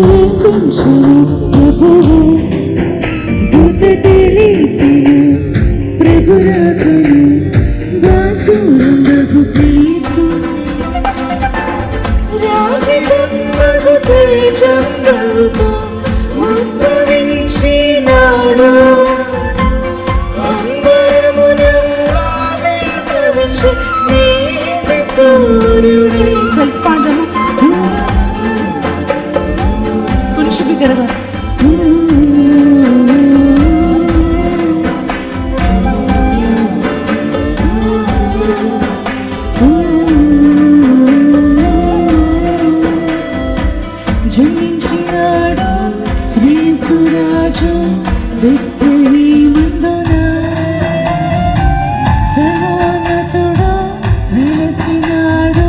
నేర్పించిన ప్రభువు దూత తెలిపిన ప్రభు రాకను దాసురందకు ప్రేసు రాజకమ్మకు తేజంతో ఉద్భవించినాడు అందరమున నీతి సూర్యుడే. గర్వ. జన్మించినాడు శ్రీ సురాజు విత్తరి ముందున సర్వోన్నతుడు వెలసినాడు